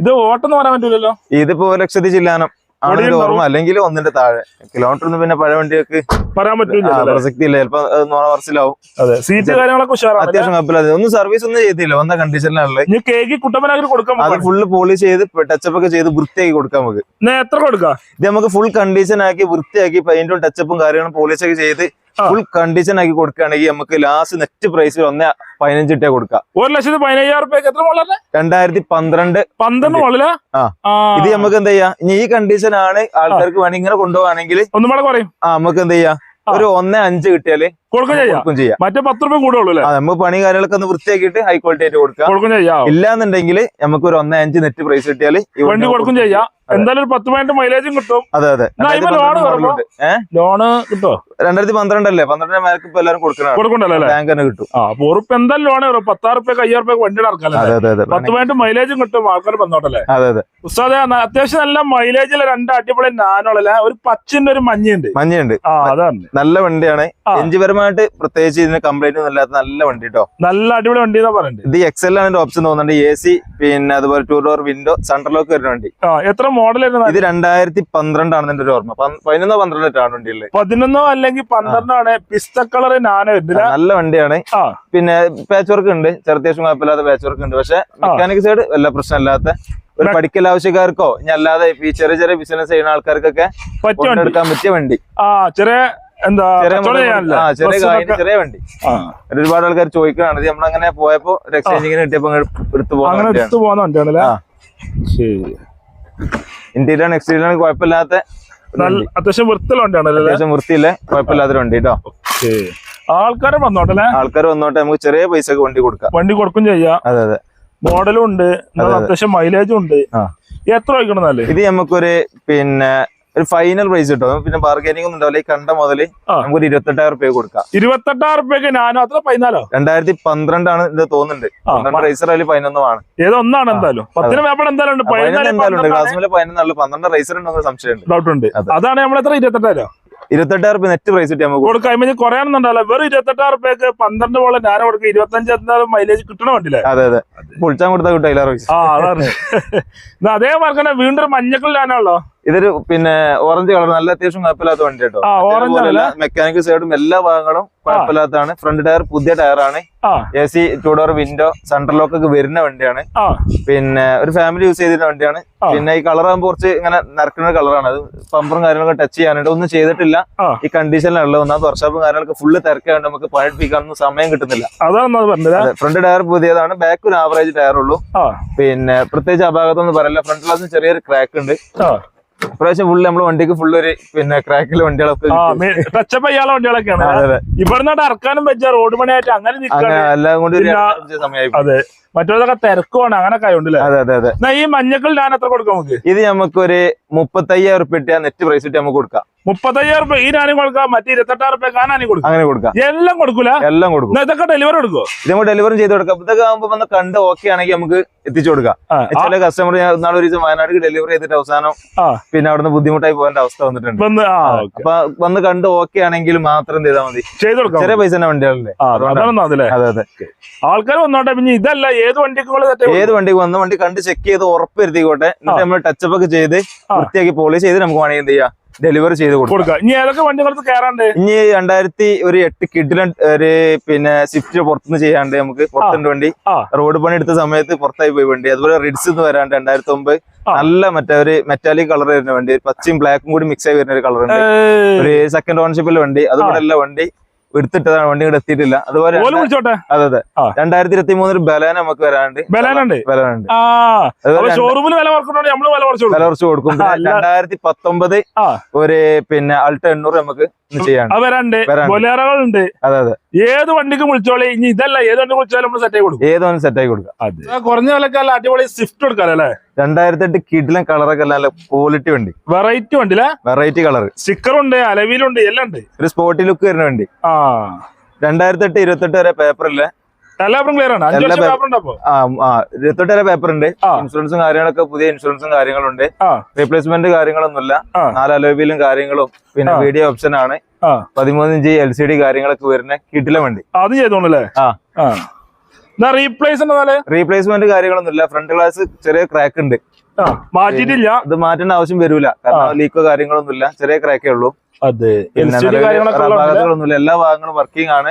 ഇത് ഓട്ടം പറയാൻ പറ്റൂലല്ലോ? ഇതിപ്പോ ഒരു ലക്ഷത്തി ചില്ലാനം. ഓർമ്മ. അല്ലെങ്കിൽ ഒന്നിന്റെ താഴെ. കിലോമീറ്റർ ഒന്നും പിന്നെ പഴയ വണ്ടിയൊക്കെ പറയാൻ പറ്റില്ല പറ്റൂല പ്രസക്തി ഇല്ല ചിലപ്പോ വർഷത്തിലാവും. അതെ. സീറ്റ് കാര്യങ്ങളൊക്കെ അത്യാവശ്യം കുഴപ്പമില്ല. ഒന്നും സർവീസ് ഒന്നും ചെയ്തില്ല വന്ന കണ്ടീഷനിലാണല്ലേ കേക്ക് കുട്ടപ്പനാക്കി കൊടുക്കാൻ അത് ഫുള്ള് പോളിഷ് ചെയ്ത് ടച്ചപ്പ് ഒക്കെ ചെയ്ത് വൃത്തിയാക്കി കൊടുക്കാം നമുക്ക്. എത്ര കൊടുക്കാം? ഇത് നമുക്ക് ഫുൾ കണ്ടീഷൻ ആക്കി വൃത്തിയാക്കി പെയിന്റും ടച്ചപ്പും കാര്യങ്ങളും പോളിഷ് ഒക്കെ ചെയ്ത്. ഫുൾ കണ്ടീഷൻ ആക്കി കൊടുക്കുകയാണെങ്കിൽ നമുക്ക് ലാസ്റ്റ് നെറ്റ് പ്രൈസിൽ ഒന്ന് പതിനഞ്ച് ഇട്ടേ കൊടുക്കാം. ഒരു ലക്ഷത്തി പതിനയ്യായിരം എത്ര മോളല്ലേ രണ്ടായിരത്തി പന്ത്രണ്ട്. പന്ത്രണ്ട് മോളിൽ ആ. ഇത് നമുക്ക് എന്താ ചെയ്യാ? ഇനി ഈ കണ്ടീഷൻ ആണ് ആൾക്കാർക്ക് വേണമെങ്കിൽ ഇങ്ങനെ കൊണ്ടുപോവാണെങ്കിൽ ഒന്നും കൂടെ പറയും. ആ നമുക്ക് എന്ത് ചെയ്യാം? ഒരു ഒന്ന് അഞ്ച് കിട്ടിയാൽ കൊടുക്കും ചെയ്യാം. മറ്റേ പത്ത് കൂടുള്ളൂ അല്ലേ? നമുക്ക് പണി കാര്യങ്ങളൊക്കെ ഒന്ന് വൃത്തിയാക്കിയിട്ട് ഹൈ ക്വാളിറ്റി ആയിട്ട് കൊടുക്കാം. ഇല്ലാന്നുണ്ടെങ്കിൽ നമുക്ക് ഒരു ഒന്ന് അഞ്ച് നെറ്റ് പ്രൈസ് കിട്ടിയാൽ ഈ വണ്ടി കൊടുക്കും ചെയ്യാം. എന്തായാലും ഒരു പത്ത് പതിനെട്ട് മൈലേജും കിട്ടും. അതെ അതെ. ലോണ് ലോണ് കിട്ടോ? രണ്ടായിരത്തി പന്ത്രണ്ടല്ലേ? പന്ത്രണ്ടിന്റെ മേലേക്ക് ഇപ്പൊ എല്ലാവരും കൊടുക്കണം കൊടുക്കണ്ടല്ലോ ബാങ്ക് തന്നെ കിട്ടും. ആ അപ്പൊ ഉറുപ്പ് എന്തായാലും ലോണ് ഉറപ്പ് പത്താറ് റുപ്യക്ക് അയ്യായിരം റുപ്യക്ക് വണ്ടി അതെ പത്ത് പതിനെട്ട് മൈലേജും കിട്ടും. ആൾക്കാർ വന്നോട്ടല്ലേ? അതെ അതെ. ഉസ്താദ് അത്യാവശ്യം നല്ല മൈലേജിലെ രണ്ട് അടിപൊളി നാനോളല്ലേ ഒരു പച്ചിന്റെ ഒരു മഞ്ഞയുണ്ട്. മഞ്ഞയുണ്ട്. അതാണ്. നല്ല വണ്ടിയാണ്. എഞ്ചിപരമായിട്ട് പ്രത്യേകിച്ച് ഇതിന് കംപ്ലൈന്റ് ഒന്നും ഇല്ലാത്ത നല്ല വണ്ടി കേട്ടോ നല്ല അടിപൊളി വണ്ടി എന്നാ പറയുന്നത് ഇത് എക്സൽ ആണ് ഓപ്ഷൻ തോന്നുന്നുണ്ട്. എ സി പിന്നെ അതുപോലെ ടൂ ഡോർ വിൻഡോ സെൻട്രലോക്ക് വരുന്ന വണ്ടി. എത്ര മോഡൽ ഇത് രണ്ടായിരത്തി പന്ത്രണ്ടാണ് എന്റെ ഒരു ഓർമ്മ. പതിനൊന്നോ പന്ത്രണ്ടോ വണ്ടി ഉള്ളത് പതിനൊന്നോ അല്ലെങ്കിൽ പന്ത്രണ്ടാണ് പിസ്ത കളർ നാനോ വരുന്നില്ല നല്ല വണ്ടിയാണ്. പിന്നെ പാച്ച് വർക്ക് ഉണ്ട്. ചെറുത്യാവശ്യം കുഴപ്പമില്ലാത്ത പാച്ച് വർക്ക് ഉണ്ട്. പക്ഷെ മെക്കാനിക് സൈഡ് വല്ല പ്രശ്നമില്ലാത്ത ഒരു പഠിക്കൽ ആവശ്യക്കാർക്കോ ഇനി അല്ലാതെ ഈ ചെറിയ ചെറിയ ബിസിനസ് ചെയ്യുന്ന ആൾക്കാർക്കൊക്കെ എടുക്കാൻ വണ്ടി. പറ്റിയ വണ്ടി. ആ ചെറിയ എന്താ ചെറിയ വണ്ടി. ഒരുപാട് ആൾക്കാർ ചോദിക്കുകയാണ് നമ്മളങ്ങനെ പോയപ്പോ ഒരു എക്സ്ചേഞ്ചിങ്ങിന് കിട്ടിയപ്പോ അങ്ങ് എടുത്തു പോകുന്ന അങ്ങനെ വണ്ടിയാണ്. എടുത്തു പോകുന്ന വണ്ടിയാണല്ലേ? ശരി. ഇന്റീരിയർ എക്സ്റ്റീരിയർ കുഴപ്പമില്ലാത്ത. അത്യാവശ്യം വൃത്തിയുള്ള വണ്ടിയാണല്ലേ അത്യാവശ്യം വൃത്തിയില്ല കുഴപ്പമില്ലാത്ത വണ്ടി കേട്ടോ ആൾക്കാർ വന്നോട്ടല്ലേ ആൾക്കാർ വന്നോട്ടെ നമുക്ക് ചെറിയ പൈസക്ക് വണ്ടി കൊടുക്കാം. വണ്ടി കൊടുക്കും ചെയ്യാം. അതെ അതെ. മോഡലും ഉണ്ട് അത്യാവശ്യം മൈലേജും ഉണ്ട്. എത്ര വയ്ക്കണമെന്നല്ലേ ഇത് നമുക്കൊരു പിന്നെ ഒരു ഫൈനൽ പ്രൈസ് കിട്ടും. പിന്നെ ബാർഗനിങ് ഒന്നും ഉണ്ടാവില്ല. ഈ കണ്ട മുതൽ നമുക്ക് ഒരു ഇരുപത്തെട്ടായിരം റുപ്യ കൊടുക്കാം. ഇരുപത്തെട്ടായിരം റുപ്യക്ക് ഞാനോ അത്ര പതിനാലോ? രണ്ടായിരത്തി പന്ത്രണ്ടാണ് ഇത് തോന്നുന്നുണ്ട്. റൈസർ അതിൽ പതിനൊന്നുമാണ് ഏതോ ഒന്നാണ് എന്തായാലും? പത്തിന് പേപ്പർ എന്തായാലും പന്ത്രണ്ട് റൈസർ ഉണ്ടെന്ന് സംശയമുണ്ട് ഡൗട്ട് ഉണ്ട്. അതാണ് നമ്മൾ എത്ര? ഇരുപത്തെട്ടായിരം? ഇരുപത്തെട്ടായിരം റുപ്യ നെറ്റ് പ്രൈസ് കിട്ടി നമുക്ക് കൊടുക്കാം. കുറയാണെന്നുണ്ടല്ലോ വെറും ഇരുപത്തെട്ടായിരം റുപ്യക്ക് പന്ത്രണ്ട് പോലെ ഞാൻ കൊടുക്കും. ഇരുപത്തഞ്ച് എന്തായാലും മൈലേജ് കിട്ടണ വണ്ടിയില്ലേ അതെ അതെ. പൊളിച്ചാൻ കൊടുത്താൽ കിട്ടും അതിലാറ് പൈസ ആ അതാണ്. *laughs* അതേമാതിരി തന്നെ വീണ്ടും മഞ്ഞക്കളിലാണല്ലോ ഇതൊരു പിന്നെ ഓറഞ്ച് കളർ നല്ല അത്യാവശ്യം കുഴപ്പമില്ലാത്ത വണ്ടി കേട്ടോ. മെക്കാനിക്കൽ സൈഡും എല്ലാ ഭാഗങ്ങളും കുഴപ്പമില്ലാത്തതാണ്. ഫ്രണ്ട് ടയർ പുതിയ ടയറാണ് A C two door window central lock ഒക്കെ വരുന്ന വണ്ടിയാണ്. പിന്നെ ഒരു ഫാമിലി യൂസ് ചെയ്തിരുന്ന വണ്ടിയാണ്. പിന്നെ ഈ കളർ ആകുമ്പോൾ കുറച്ച് ഇങ്ങനെ നരക്കുന്ന കളറാണ് അത് പമ്പറും കാര്യങ്ങളൊക്കെ ടച്ച് ചെയ്യാനുണ്ട്. ഒന്നും ചെയ്തിട്ടില്ല. ഈ കണ്ടീഷനിലുള്ള ഒന്നാമത് വർഷാപ്പും കാര്യങ്ങളൊക്കെ ഫുള്ള് തിരക്കായതുകൊണ്ട് നമുക്ക് പണിയെടുപ്പിക്കാനൊന്നും സമയം കിട്ടുന്നില്ല. അതാണ് ഫ്രണ്ട് ടയർ പുതിയതാണ്. ബാക്ക് ഒരു ആവറേജ് ടയർ ഉള്ളൂ. പിന്നെ പ്രത്യേകിച്ച് അപാകത്തൊന്നും പറയില്ല. ഫ്രണ്ട് ഗ്ലാസിന് ചെറിയൊരു ക്രാക്ക് ഉണ്ട്. ഇപ്രാവശ്യം ഫുള്ള് നമ്മൾ വണ്ടിക്ക് ഫുള്ള് ഒരു പിന്നെ ക്രാക്കിൽ വണ്ടികളൊക്കെ. ടച്ചപ്പ് ചെയ്യാനുള്ള വണ്ടികളൊക്കെയാണ്. ഇവിടുന്ന് ഇറക്കാനും പറ്റിയ റോഡ് പണിയായിട്ട് അങ്ങനെ എല്ലാം കൊണ്ട് സമയമായി അതെ. മറ്റൊക്കെ തിരക്കുമാണ് അങ്ങനെ ആയോണ്ടല്ലേ? അതെ അതെ അതെ. എന്നാ ഈ മഞ്ഞക്കൾ ഞാൻ എത്ര കൊടുക്കാം നമുക്ക്? ഇത് നമുക്ക് ഒരു മുപ്പത്തയ്യായിരം റുപ്യ ഇട്ടാ നെറ്റ് പ്രൈസ് ഇട്ട് നമുക്ക് കൊടുക്കാം. മുപ്പത്തയ്യായിരം റുപ്യ ഈ നാനും കൊടുക്കാം മറ്റേ ഇരുപത്തെട്ടായിരം റുപ്യ കാനാനും കൊടുക്കാം. അങ്ങനെ കൊടുക്കാം. എല്ലാം കൊടുക്കൂല? എല്ലാം കൊടുക്കും. ഇതൊക്കെ ഡെലിവറി കൊടുക്കോ ഇത് നമ്മൾ ഡെലിവറി ചെയ്ത് കൊടുക്കാം. ഇതൊക്കെ ആകുമ്പോൾ വന്ന് കണ്ട് ഓക്കെ ആണെങ്കിൽ നമുക്ക് എത്തിച്ചു കൊടുക്കാം. ചില കസ്റ്റമർ ഞാൻ നാളെ ഒരു ദിവസം വയനാട്ടിൽ ഡെലിവറി ചെയ്തിട്ട് അവസാനം. പിന്നെ അവിടുന്ന് ബുദ്ധിമുട്ടായി പോകേണ്ട അവസ്ഥ വന്നിട്ടുണ്ട്. അപ്പൊ വന്ന് കണ്ട് ഓക്കെ ആണെങ്കിൽ മാത്രം ചെയ്താൽ മതി. ചെയ്ത് ചെറിയ പൈസ തന്നെ വണ്ടികളല്ലേ അതെ അതെ. ആൾക്കാർ വന്നോട്ടെ പിന്നെ ഇതല്ല ഏത് വണ്ടിക്ക് വന്ന വണ്ടി കണ്ട് ചെക്ക് ചെയ്ത് ഉറപ്പുവരുത്തിക്കോട്ടെ എന്നിട്ട് നമ്മൾ ടച്ചപ്പ് ഒക്കെ ചെയ്ത് വൃത്തിയാക്കി പോളിഷ് ചെയ്ത് നമുക്ക് വേണമെങ്കിൽ എന്ത് ചെയ്യാം? ഡെലിവറി ചെയ്ത് കൊടുക്കാം. ഇനി ഏതൊക്കെ വണ്ടികൾക്ക് കയറാണ്ട് ഇനി രണ്ടായിരത്തി ഒരു എട്ട് കിഡിലെ ഒരു പിന്നെ സ്വിഫ്റ്റ് പുറത്തുനിന്ന് ചെയ്യാണ്ട് നമുക്ക് പുറത്തുണ്ട് വണ്ടി. റോഡ് പണി എടുത്ത സമയത്ത് പുറത്തായി പോയി വണ്ടി. അതുപോലെ റിഡ്സ് എന്ന് വരാണ്ട് രണ്ടായിരത്തി ഒമ്പത്. നല്ല മറ്റേ ഒരു മെറ്റാലിക് കളർ വരുന്ന വണ്ടി. പച്ചയും ബ്ലാക്കും കൂടി മിക്സ് ആയി വരുന്ന ഒരു കളർ ഉണ്ട്. ഒരു സെക്കൻഡ് ഓണർഷിപ്പിൽ വണ്ടി. അതുപോലെ വണ്ടി. എടുത്തിട്ടതാണ് വണ്ടി ഇവിടെ എത്തിയിട്ടില്ല. അതുപോലെ അതെ അതെ. രണ്ടായിരത്തി ഇരുപത്തി മൂന്നിൽ ബലാന നമുക്ക് വരാണ്ട് ബലാനുണ്ട്? ബലാനുണ്ട്. ആ. ഷോറൂമിൽ വില കുറച്ച് കൊടുക്കും. രണ്ടായിരത്തി പത്തൊമ്പത്. ഒരു പിന്നെ അൾട്ട എണ്ണൂറ് നമുക്ക് അത് ഏത് വണ്ടിക്ക് വിളിച്ചോളെ? ഇനി ഇതല്ല. ഏത് വണ്ടി വിളിച്ചാലും നമ്മൾ സെറ്റ് ആയി കൊടുക്കും. ഏതോന്നും സെറ്റ് ആയി കൊടുക്കാം കുറഞ്ഞ വിലക്കല്ല അടിപൊളി സ്വിഫ്റ്റ് കൊടുക്കാം അല്ലേ? രണ്ടായിരത്തി എട്ട് കിഡിലും കളറൊക്കെ നല്ല ക്വാളിറ്റി വണ്ടി. വെറൈറ്റി വണ്ടിയിലെ? Variety colour. സ്റ്റിക്കറുണ്ട് അലവിലുണ്ട് എല്ലാം ഉണ്ട് ഒരു സ്പോർട്ടി ലുക്ക് വരുന്ന വണ്ടി. ആ. രണ്ടായിരത്തി എട്ട് ഇരുപത്തെട്ട് വരെ പേപ്പറില്ല ഇരുപത്തെട്ട് വരെ പേപ്പർ ഉണ്ട്. ഇൻഷുറൻസും കാര്യങ്ങളൊക്കെ പുതിയ ഇൻഷുറൻസും കാര്യങ്ങളുണ്ട്. ഉണ്ട് റീപ്ലേസ്മെന്റ് കാര്യങ്ങളൊന്നുമില്ല. നാല് അലോബിയിലും കാര്യങ്ങളും പിന്നെ വീഡിയോ ഓപ്ഷൻ ആണ്. പതിമൂന്ന് ഇഞ്ച് എൽ സി ഡി കാര്യങ്ങളൊക്കെ വരുന്ന കിഡിലെ വണ്ടി അത് ചെയ്തോണല്ലേ? ആ. ആ കാര്യങ്ങളൊന്നും ഇല്ല. ഫ്രണ്ട് ഗ്ലാസ് ചെറിയ ക്രാക്ക് ഉണ്ട്. ആ മാറ്റിയിട്ടില്ല. ഇത് മാറ്റേണ്ട ആവശ്യം വരൂല. കാരണം ലീക്കോ കാര്യങ്ങളൊന്നുമില്ല ചെറിയ ക്രാക്കേ ഉള്ളൂ. ഭാഗങ്ങളൊന്നുമില്ല എല്ലാ ഭാഗങ്ങളും വർക്കിംഗ് ആണ്.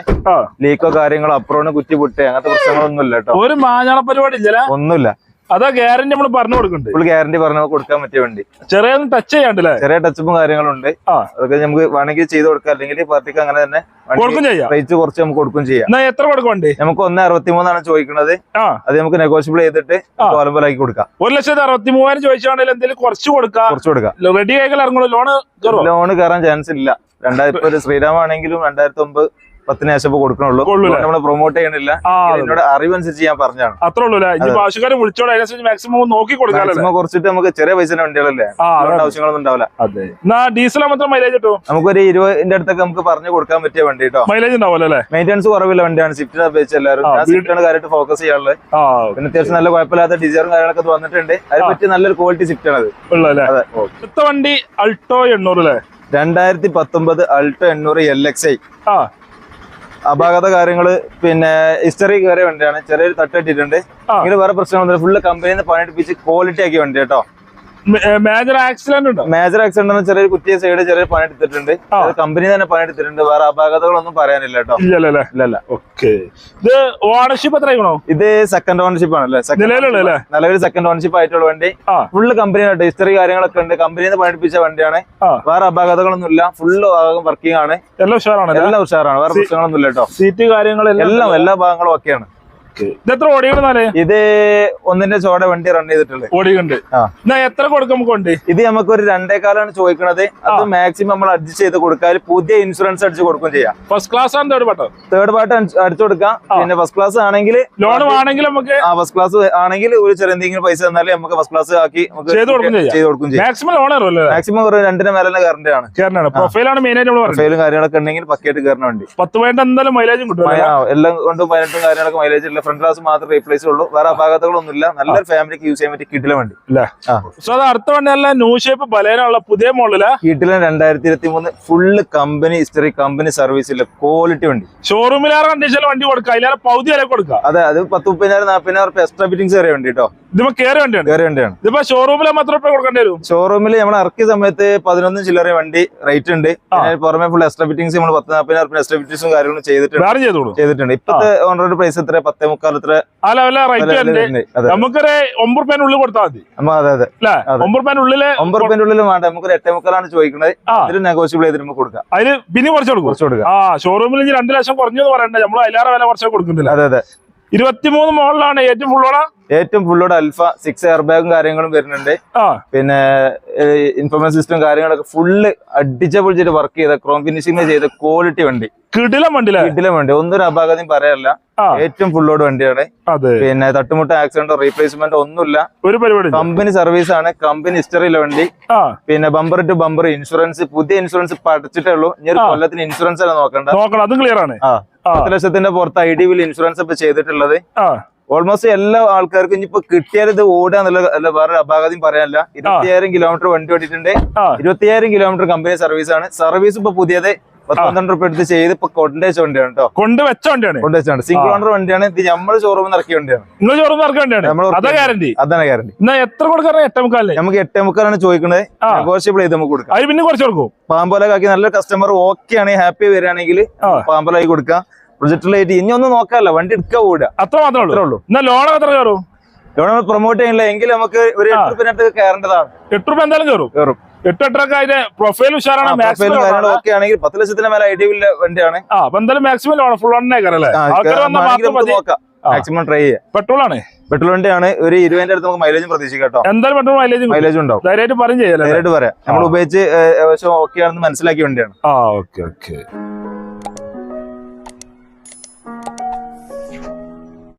ലീക്കോ കാര്യങ്ങളോ അപ്രോണ് കുറ്റി പൊട്ടി അങ്ങനത്തെ പ്രശ്നങ്ങളൊന്നും ഇല്ല കേട്ടോ. ഒരു മാഞ്ഞാള പരിപാടി ഇല്ല ഒന്നുമില്ല. അതാ ഗ്യാരണ്ടി നമ്മൾ പറഞ്ഞു കൊടുക്കുന്നുണ്ട്. ഫുൾ ഗ്യാരണ്ടി പറഞ്ഞു കൊടുക്കാൻ പറ്റിയ വണ്ടി. ചെറിയ ടച്ച് ചെയ്യാണ്ടല്ലേ ചെറിയ ടച്ചും കാര്യങ്ങളുണ്ട് അതൊക്കെ നമുക്ക് വേണമെങ്കിൽ ചെയ്ത് കൊടുക്കാം. അല്ലെങ്കിൽ പാർട്ടിക്ക് അങ്ങനെ തന്നെ കൊടുക്കും ചെയ്യാം. റേറ്റ് കുറച്ച് നമുക്ക് കൊടുക്കും ചെയ്യാം. എത്ര കൊടുക്കും വണ്ടി? നമുക്ക് ഒന്ന് അറുപത്തി മൂന്നാണ് ചോദിക്കുന്നത് അത് നമുക്ക് നെഗോഷ്യബിൾ ചെയ്തിട്ട് കോലമ്പലാക്കി കൊടുക്കാം. ഒരു ലക്ഷത്തി അറുപത്തി മൂവായിരം ചോദിച്ചാണെങ്കിൽ എന്തെങ്കിലും കുറച്ച് കൊടുക്കാം? കുറച്ച് കൊടുക്കാം. റെഡി ആയിക്കൽ ഇറങ്ങുള്ളൂ. ലോൺ ലോണ് കയറാൻ ചാൻസ് ഇല്ല. രണ്ടായിരത്തി ഒരു ശ്രീരാമാണെങ്കിലും രണ്ടായിരത്തി ഒമ്പത് പത്തിന് ശേഷം കൊടുക്കണുള്ളൂ. നമ്മൾ പ്രൊമോട്ട് ചെയ്യണില്ല. എന്നോട് അറിവനുസരിച്ച് ഞാൻ പറഞ്ഞാണ്. അത്രേ ഉള്ളൂ ഇനി ആവശ്യക്കാരെ വിളിച്ചോടെ അതിനനുസരിച്ച് മാക്സിമം നോക്കി കൊടുക്കാമല്ലേ കുറച്ചിട്ട് നമുക്ക് ചെറിയ പൈസ വണ്ടികളല്ലേ? അതുകൊണ്ട്. ആവശ്യങ്ങളൊന്നും ഉണ്ടാവില്ല. അതെ. എന്നാ ഡീസൽ മാത്രം മൈലേജ് കിട്ടും? നമുക്കൊരു ഇരുപതിന്റെ അടുത്തൊക്കെ നമുക്ക് പറഞ്ഞു കൊടുക്കാൻ പറ്റിയ വണ്ടി കേട്ടോ. മൈലേജ് ഉണ്ടാവുമല്ലോ അല്ലേ? മെയിന്റെനൻസ് കുറവില്ല വണ്ടിയാണ്. സ്വിഫ്റ്റിനെ അപേക്ഷിച്ച് എല്ലാവരും. സിഫ്റ്റാണ് സ്വിഫ്റ്റാണ് കാര്യമായിട്ട് ഫോക്കസ് ചെയ്യാനുള്ളത്. പിന്നെ അത്യാവശ്യം നല്ല കുഴപ്പമില്ലാത്ത ഡിസൈറും കാര്യങ്ങളൊക്കെ വന്നിട്ടുണ്ട്. അതിനെ പറ്റി നല്ലൊരു ക്വാളിറ്റി സിഫ്റ്റാണ് ആണ് അത്. അടുത്ത വണ്ടി അൾട്ടോ എണ്ണൂറ് അല്ലേ? രണ്ടായിരത്തി പത്തൊമ്പത് അൾട്ടോ എണ്ണൂറ് എൽ എക്സ് ഐ ആ. അപാകത കാര്യങ്ങൾ പിന്നെ ഹിസ്റ്ററി കയറിയ വണ്ടിയാണ്. ചെറിയൊരു തട്ടിട്ടിട്ടുണ്ട്. ഇങ്ങനെ വേറെ പ്രശ്നമൊന്നുമില്ല ഫുള്ള് കമ്പനിയിൽ നിന്ന് പണിയെടുപ്പിച്ച് ക്വാളിറ്റി ആക്കിയ വണ്ടി കേട്ടോ മേജർ ആക്സിഡന്റ് ഉണ്ടോ? മേജർ ആക്സിഡന്റ് ചെറിയൊരു കുറ്റിയ സൈഡ് ചെറിയ പണി എടുത്തിട്ടുണ്ട് കമ്പനി തന്നെ പണി എടുത്തിട്ടുണ്ട് വേറെ അപാകതകളൊന്നും പറയാനില്ല കേട്ടോ. ഇല്ലല്ലോ അല്ലേ ഇല്ലല്ല ഓക്കെ ഇത് ഓണർഷിപ്പ് എത്ര ഇത് സെക്കൻഡ് ഓണർഷിപ്പ് ആണല്ലേ? നിലവിൽ സെക്കൻഡ് ഓണർഷിപ്പ് ആയിട്ടുള്ള വണ്ടി. ഫുള്ള് കമ്പനി ഹിസ്റ്ററി കാര്യങ്ങളൊക്കെ ഉണ്ട്. കമ്പനിയിൽ നിന്ന് പണിയെടുപ്പിച്ച വണ്ടിയാണ്. വേറെ അപാകതകളൊന്നും ഇല്ല ഫുള്ള് വർക്കിംഗ് ആണ്. എല്ലാം ഉഷാറാണ് എല്ലാം ഉഷാറാണ്. വേറെ പ്രശ്നങ്ങളൊന്നും ഇല്ല കേട്ടോ. സീറ്റ് കാര്യങ്ങളെല്ലാം എല്ലാം എല്ലാ ഭാഗങ്ങളും ഒക്കെയാണ് ഇത് എത്ര ഓടിക്കണെന്നാലേ ഇത് ഒന്നിന്റെ ചോടെ വണ്ടി റൺ ചെയ്തിട്ടുള്ളത്. ആ. എത്ര കൊടുക്കും കൊണ്ട് ഇത് നമുക്ക് ഒരു രണ്ടേക്കാലാണ് ചോദിക്കുന്നത് അത് മാക്സിമം നമ്മൾ അഡ്ജസ്റ്റ് ചെയ്ത് കൊടുക്കാൻ പുതിയ ഇൻഷുറൻസ് അടിച്ച് കൊടുക്കും ചെയ്യാം. ഫസ്റ്റ് ക്ലാസ് ആണ് തേർഡ് പാർട്ട് തേർഡ് പാർട്ട് അടിച്ചു കൊടുക്കാം. പിന്നെ ഫസ്റ്റ് ക്ലാസ് ആണെങ്കിൽ ലോൺ ആണെങ്കിൽ നമുക്ക് ആ ഫസ്റ്റ് ക്ലാസ് ആണെങ്കിൽ ഒരു ചെറിയ എന്തെങ്കിലും പൈസ തന്നാലേ നമുക്ക് ഫസ്റ്റ് ക്ലാസ് ആക്കി ചെയ്ത് കൊടുക്കും ചെയ്യാം. മാക്സിമം ലോൺ മാക്സിമം ഒരു രണ്ടിന് മേലെ കറണ്ട് ആണ്. പ്രൊഫൈലാണ് മെയിൻ ആയിട്ട് പ്രൊഫൈലും കാര്യങ്ങളൊക്കെ ഉണ്ടെങ്കിൽ പക്കയായിട്ട് കയറണ വണ്ടി. പത്ത് പോയിന്റ് എന്തായാലും മൈലേജും കിട്ടും എല്ലാം കൊണ്ടും പതിനെട്ടും കാര്യങ്ങളൊക്കെ മൈലേജ് ഇല്ല ഫ്രണ്ട് ഗ്ലാസ് മാത്രമേ റീപ്ലേസ് ഉള്ളൂ. വേറെ അപാകതകളൊന്നും ഇല്ല നല്ലൊരു ഫാമിലിക്ക് യൂസ് ചെയ്യാൻ പറ്റിയ കിട്ടിലെ വണ്ടി. അടുത്ത വണ്ടി അല്ല ന്യൂ ഷേപ്പ് ബലേനുള്ള പുതിയ മോഡല കിട്ടിലെ രണ്ടായിരത്തി ഇരുപത്തി മൂന്ന് full company history company service ഇല്ല ക്വാളിറ്റി വണ്ടി ഷോറൂമിലേറെ കണ്ടീഷൻ വണ്ടി കൊടുക്കുക അതിലേറെ പൗതി വരെ കൊടുക്കുക അതെ അത് പത്ത് മുപ്പതിനായിരം നാൽപ്പതിനായിരം എക്സ്ട്രാ ഫിറ്റിംഗ്സ് വരെ വണ്ടി കേട്ടോ ഇതിപ്പോ കയറി വണ്ടിയാണ്. കയറിയ വണ്ടിയാണ്. ഇതിപ്പോ ഷോറൂമിലെ മാത്രം രൂപ കൊടുക്കേണ്ടി വരും? ഷോറൂമിൽ നമ്മൾ ഇറക്കിയ സമയത്ത് പതിനൊന്ന് ചില്ലറ വണ്ടി റേറ്റ് ഉണ്ട്. പുറമെ ഫുൾ എക്സ്ട്രാ ഫിറ്റിംഗ്സ് നമ്മൾ പത്ത് നാൽപ്പതിനായിരം റുപ്യ എക്സ്ട്രാ ഫിറ്റിംഗ്സും കാര്യങ്ങളും ചെയ്തിട്ടുണ്ട്. ചെയ്തിട്ടുണ്ട്. ഇപ്പത്തെ ഓണറുടെ പ്രൈസ് എത്ര പത്തേ മുക്കാൽ എത്ര? ആ ലെവലെ റേറ്റ് നമുക്കൊരു ഒമ്പത് റുപ്യേന്റെ ഉള്ളിൽ കൊടുത്താൽ മതി. അതെ അതെ. അല്ലേ. ഒമ്പത് റുപ്യേന്റെ ഉള്ളിൽ ഒമ്പത് റുപ്യന്റെ ഉള്ളിൽ വേണ്ട. നമുക്ക് എട്ടേ മുക്കാലാണ് ചോദിക്കുന്നത് അതിന് നെഗോഷ്യബിൾ ചെയ്ത് നമുക്ക് കൊടുക്കാം. അതിന് പിന്നെ കുറച്ച് കൊടുക്കും. ഷോറൂമിൽ രണ്ട് ലക്ഷം കുറഞ്ഞു പറയണ്ട. നമ്മൾ അതിലേറെ വില കുറച്ച് കൊടുക്കുന്നില്ല. അതെ അതെ. ഇരുപത്തിമൂന്ന് മോഡലാണ് ഏറ്റവും ഫുള്ളോട ഏറ്റവും ഫുള്ളോട് അൽഫ സിക്സ് എയർ ബാഗും കാര്യങ്ങളും വരുന്നുണ്ട്. പിന്നെ ഇൻഫർമേഷൻ സിസ്റ്റം കാര്യങ്ങളൊക്കെ ഫുള്ള് അടിച്ച പൊളിച്ചിട്ട് വർക്ക് ചെയ്ത ക്രോം ഫിനിഷിംഗ് ചെയ്ത ക്വാളിറ്റി വണ്ടി. കിടിലം വണ്ടി കിടിലം വണ്ടി. ഒന്നൊരു അപാകതയും പറയാനില്ല ആ. ഏറ്റവും ഫുള്ളോട് വണ്ടിയാണ്. പിന്നെ തട്ടുമുട്ട ആക്സിഡന്റോ റീപ്ലേസ്മെന്റോ ഒന്നുമില്ല. ഒരു പരിപാടി കമ്പനി സർവീസ് ആണ്. കമ്പനി ഹിസ്റ്ററിയിലെ വണ്ടി. പിന്നെ ബമ്പർ ടു ബമ്പർ ഇൻഷുറൻസ് പുതിയ ഇൻഷുറൻസ് പഠിച്ചിട്ടേ ഉള്ളൂ. ഇനി ഒരു കൊല്ലത്തിന് ഇൻഷുറൻസ് അല്ല നോക്കണ്ട? നോക്കണം. അതും ക്ലിയർ ആണ്. പത്ത് ലക്ഷത്തിന്റെ പുറത്ത് ഐ ഡി വിൽ ഇൻഷുറൻസ് ഇപ്പൊ ചെയ്തിട്ടുള്ളത്. ഓൾമോസ്റ്റ് എല്ലാ ആൾക്കാർക്കും ഇനിയിപ്പോ കിട്ടിയാൽ ഇത് ഓടുക എന്നുള്ള വേറെ അപാകതയും പറയാനില്ല. ഇരുപത്തിയായിരം കിലോമീറ്റർ വണ്ടി ഓടിയിട്ടുണ്ട്. ഇരുപത്തിയായിരം കിലോമീറ്റർ കമ്പനി സർവീസ് ആണ്. സർവീസ് ഇപ്പൊ പുതിയത് പത്ത് പന്ത്രണ്ട് റുപ്യ എടുത്ത് ചെയ്ത് ഇപ്പൊ കൊണ്ടുവച്ച വണ്ടിയാണ് കേട്ടോ കൊണ്ടുവച്ച വണ്ടിയാണ് കൊണ്ടുവച്ചാണ് സിംഗിൾ. ഓണർ വണ്ടിയാണ്. ഇത് നമ്മൾ ഷോറൂമിൽ ഇറക്കിയ വണ്ടിയാണ്. നിങ്ങൾ ഷോറൂം ഇറക്കിയ വണ്ടിയാണ്? അതാ ഗ്യാരണ്ടി അതാണ് ഗ്യാരണ്ടി എന്നാ എത്ര കൊടുക്കാറ് എട്ടേ മുക്കാലേ നമുക്ക് എട്ടേ മുക്കാലാണ് ചോദിക്കുന്നത്. നെഗോഷ്യബിൾ ചെയ്ത് നമുക്ക് കൊടുക്കാം. അതിന് പിന്നെ കുറച്ച് കൊടുക്കും. പാമ്പോലൊക്കെ നല്ല കസ്റ്റമർ ഓക്കെ ആണ് ഹാപ്പി വരികയാണെങ്കിൽ ആ. പാമ്പോലായി കൊടുക്കാം. പ്രൊജക്ടിലായിട്ട് ഇനി ഒന്നും നോക്കാല്ല വണ്ടി എടുക്കാൻ ഓടുക അത്ര മാത്രമേ ഉള്ളൂ. എന്നാ ലോൺ എത്ര കയറും? ലോൺ പ്രൊമോട്ട് ചെയ്യുന്നില്ല എങ്കിൽ നമുക്ക് ഒരു. എട്ട് റുപ്യനടുത്ത് കയറേണ്ടതാണ്. എട്ട് രൂപ എന്തായാലും കയറും. കയറും. പ്രൊഫൈൽ ഉഷാറാണ്. പ്രൊഫൈലും മാക്സിമം ഓക്കെ ആണെങ്കിൽ പത്ത് ലക്ഷത്തിന് മേലെ ഐഡിയ ഉള്ള വണ്ടിയാണ്. ആ അപ്പൊ എന്തായാലും മാക്സിമം ലോൺ ഫുൾ കയറല്ലേ മാക്സിമം ട്രൈ ചെയ്യാം. പെട്രോൾ ആണ്. പെട്രോൾ വണ്ടിയാണ്. ഒരു ഇരുപതിന്റെ അടുത്ത് നമുക്ക് മൈലേജും പ്രതീക്ഷിക്കാം കേട്ടോ. എന്തായാലും പെട്രോൾ മൈലേജ് മൈലേജ് ഉണ്ടാവും. ധൈര്യമായിട്ട് പറയും നമ്മൾ ഉപയോഗിച്ച് ഏകദേശം ഓക്കെ ആണെന്ന് മനസ്സിലാക്കിയ വണ്ടിയാണ്. ആ ഓക്കെ ഓക്കെ